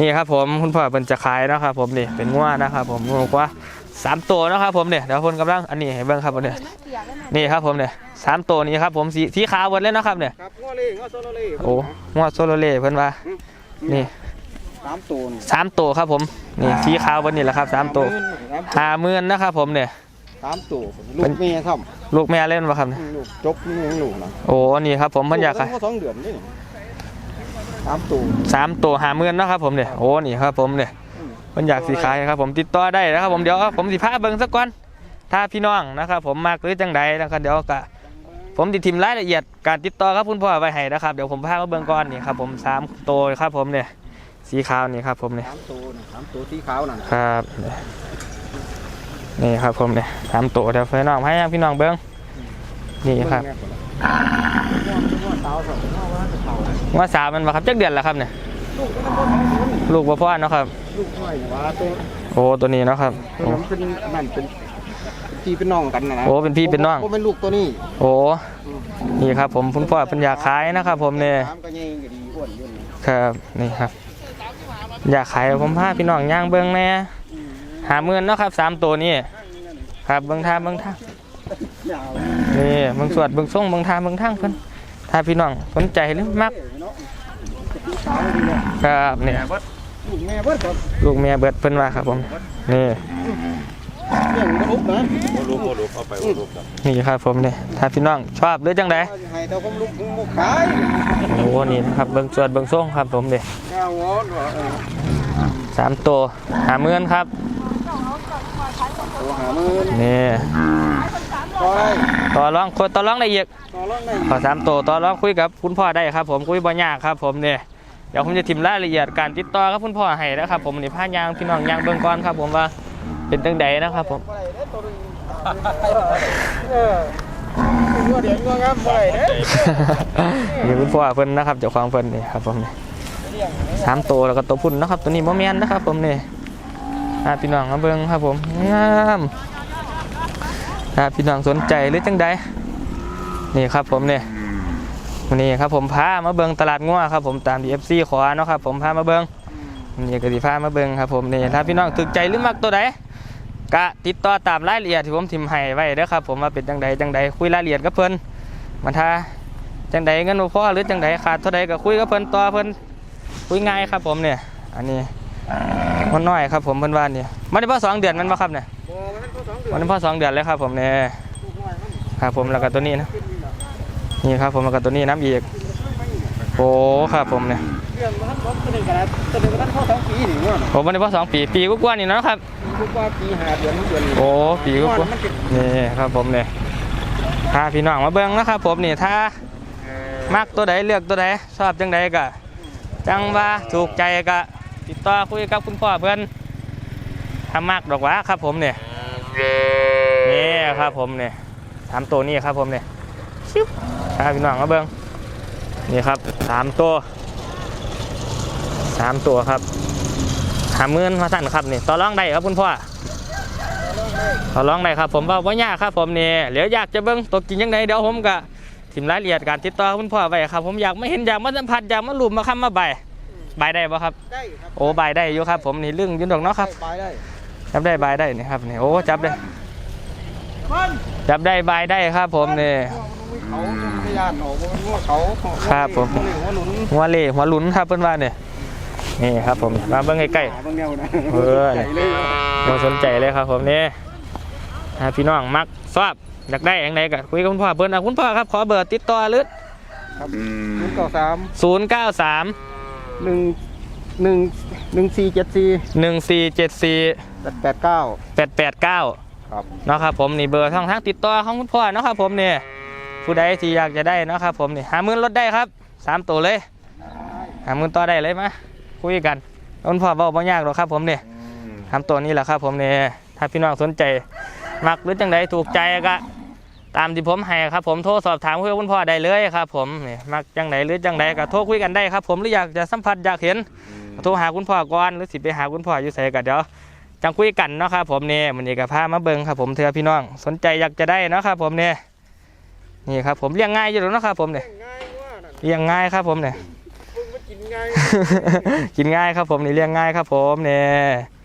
นี่ครับผมคุณพ่อเป็นจะขายนะครับผมนี่เป็นงัวนะครับผมงัวกว่าสามตัวนะครับผมเนี่ยเดี๋ยวคนกำลังอันนี้ให้เบิ่งครับผมเนี่ยนี่ครับผมเนี่ยสามตัวนี้ครับผมสีสีขาวหมดเลยนะครับเนี่ยครับง้อเล่ง้อโซโลเล่โอ้งัวโซโลเล่เพิ่นว่านี่สามตัวนี่สามตัวครับผมนี่สีขาวบนนี่แหละครับสามตัวหาหมื่นนะครับผมเนี่ยสามตัวลูกเมียครับลูกแม่เล่นปะครับเนี่ยลูกจบนี่ยังลูกนะโอ้นี่ครับผมเพิ่นอยากขายลูก็สองเดือนนี่ สามตัวสามตัวหาหมื่นนะครับผมเนี่ยโอ้นี่ครับผมเนี่ยเพิ่นอยากสีขายครับผมติดต่อได้นะครับผมเดี๋ยวผมสิพาเบิ่งสักก่อนถ้าพี่น้องนะครับผมมากหรือจังใดนะครับเดี๋ยวก็ผมติดทิมรายละเอียดการติดต่อครับคุณพ่อไว้ให้นะครับเดี๋ยวผมพามาเบิ่งก่อนนี่ครับผมสามตัวครับผมเนี่ยสีขาวนี่ครับผมเนี่ยสามตัวนี่สามตัวสีขาวนั่นครับนี่ครับผมเนี่ยสามตัวเดี๋ยวพี่น้องให้พี่น้องเบิ้งนี่ครับง้อสา วสองง้อว่าจะเข่าว่าสามมันมาครับจักเดือนแล้วครับเนี่ยลูกก็ต้องพ่อสองคนลูกบ่พ่อเนาะครับลูกน้อยว่าตัวโอ้ตัวนี้เนาะครับตัวนั้นเป็นนั่นเป็นพี่เป็นน้องกันนะนะโอ้เป็นพี่เป็นน้องโเป็นลูกตัวนี้ โอ้นี่ครับ ผมคุณพ่อเป็นอยากขายนะครับ ผมเนี่ยสามก็ยังก็ดีอ้วนอยุ่นครับนี่ครับอยากขายผมพาพี่น้องย่างเบิ้งแน่หาเมื่นเนาะครับสามตัวนี้ครับเบิ้งท่าเบิ้งท่ายาวนี่เบิ้งสวดเบิ้งส่งเบิ้งท่าเบิ้งทั้งเพิ่น ถ้าพี่น้องสนใจหรือมักครับเนี่ยลูกแม่เบิดเมียเบิดเพิ่นว่าครับผมนี่นี่ครับผมเนี่ยถ้าพี่น้องชอบหรือจังไดให้เลยโอ้นี่นะครับเบิ่งสวดเบิ่งส่งครับผมนี่แก้วงอนว่าเออสามตัวหาเมื่อนครับนี่ ต่อได้ต่อรองคนต่อรองได้อีกต่อรองได้ขอสามตัวต่อรองคุยกับคุณพ่อได้ครับ ผมคุยบ่ยากครับ ผมนี่เดี๋ยวผมจะทิมรายละเอียดการติดต่อกับคุณพ่อให้นะครับ ผมนี่พายางพี่น้องยางเบิ่งก่อนครับ ผมว่าเป็นจังใดนะครับ ผมบ่ได้เด้อตัวนึงเอองัวเดี๋ยวงัวงามบ่ได้เด้อนี่คุณพ่อเพิ่นนะครับเจ้าของเพิ่นนี่ครับ ผมนี่สามตัวแล้วก็ตัวพุ่นนะครับ ตัวนี้บ่แม่นนะครับ ผมนี่ถ้าพี่น้องมาเบิ่งครับ ผมงาม ถ้าพี่น้องสนใจหรือจังใดนี่ครับผมเนี่วันนี้ครับผมพามาเบิงตลาดงัวครับผมตาม DFC ขอเนาะครับผมพามาเบิงนี่ก็สิพามาเบิงครับผมนี่ถ้าพี่น้องถูกใจหรือมักตัวใดก็ติดต่อตามรายละเอียดที่ผมทิมให้ไว้เด้อครับผมว่าเป็นจังใดจังใดคุยรายละเอียดกับเพิ่นมาถ้าจังใดเงินบ่พอหรือจังใดขาดเท่าใดก็คุยกับเพิ่นต่อเพิ่นคุยง่ายครับผมเนี่ยอันนี้มันน้อยครับผมเพิ่นว่านี่มันได้พอสองเดือนมันบ่ครับเนี่ย บ่มันก็สองเดือนมันได้พอสองเดือนเลยครับผมเนี่ยลูกน้อยมันครับผมแล้วก็ตัวนี้นะนี่ครับผมแล้วก็ตัวนี้น้ำอีกโอ้ครับผมเนี่ยเรื่องมันบ่ตัวนึงก็ได้ตัวนึงก็ได้พอสองปีนี่งัวน่ะโอ้มันได้พอสองปีปีกว่าๆนี่เนาะครับลูกว่าปีห้าเดือนเดือนนี่โอ้ปีกงัวว่ามันเป็นๆนี่ครับผมเนี่ยถ้าพี่น้องมาเบิ่งนะครับผมนี่ถ้ามักตัวใดเลือกตัวใดชอบจังใดก็จังว่าถูกใจก็ติดต่อคุยกับคุณพ่อเพิ่น ทำมากดอกหว่าครับผมเนี่ยนี่ครับผมเนี่ยสามตัวนี้ครับผมเนี่ยชิบถ้าพี่น้องมาเบิ่งนี่ครับสามตัวสามตัวครับหามื่นมาสั่นครับนี่ต่อรองได้ครับคุณพ่อขอร้องได้ครับผมว่าว่ายากครับผมนี่เหลียวอยากจะเบิ้งตัวกินยังไงเดี๋ยวผมก็ทิมรายละเอียดการติดต่อคุณพ่อไว้ครับ ผมอยากไม่เห็นอยากมาสัมผัสอยากมาหลุมมาค้ำมาใบใบได้ปะครับได้ครับโอ้ใบได้อยู่ครับ ผมนี่เรื่องอยืนดอกเนาะครับไปได้ จับได้ใบได้นี่ครับนี่โอ้จับได้มันจับได้ใบได้ครับ ผมนี่เขาพยานออกว่างัวเขาครับผมหัวหนุนหัวเล่หัวหลุนครับเพื่อนว่าเนี่ยนี่ครับผมมาเบิ้งใกล้หาบางแนวนะเออใหญ่เลยๆมาสนใจเลยครับ ผมนี่ถ้าพี่น้องมักชอบอยากได้อย่างไรก็คุยกับคุณพ่อเพิ่นเอาคุณพ่อครับขอเบอร์ติดต่อหรือครับหนึ่งต่อสามศูนย์เก้าสามหนึ่งหนึ่งหนึ่งสี่เจ็ดสี่หนึ่งสี่เจ็ดสี่ แปดแปดเก้าแปดแปดเก้าครับเนาะครับผมนี่เบอร์ช่องทางติดต่อของคุณพ่อเนาะครับผมเนี่ยผู้ใดที่อยากจะได้เนาะครับผมนี่หาหมื่นลดได้ครับสามตัวเลยหาหมื่นต่อได้เลยมาคุยกันคุณพ่อบอกบ่ยากหรอกครับผมเนี่ยทำตัวนี้แหละครับผมเนี่ยถ้าพี่น้องสนใจมักหรือจังใดถูกใจก็ตามที่ผมให้ครับผมโทรสอบถามคุยกับคุณพ่อได้เลยครับผมนี่มักจังใดหรือจังใดก็โทรคุยกันได้ครับผมหรืออยากจะสัมผัสอยากเห็นโทรหาคุณพ่อก่อนหรือสิไปหาคุณพ่ออยู่ใส่กันเดี๋ยว จังคุยกันเนาะครับผมเนี่ยมันนี่ก็พามาเบิ่งครับผมเถื่อพี่น้อง สนใจอยากจะได้เนาะครับผมเนี่ยนี่ครับผมเลี้ยงง่ายอยู่แล้วเนาะครับผมเนี่ยง่ายว่านั่นเลี้ยงง่ายครับผมเนี่ยมึงมากินง่ายกินง่ายครับผมนี่เลี้ยงง่ายครับผมเนี่ย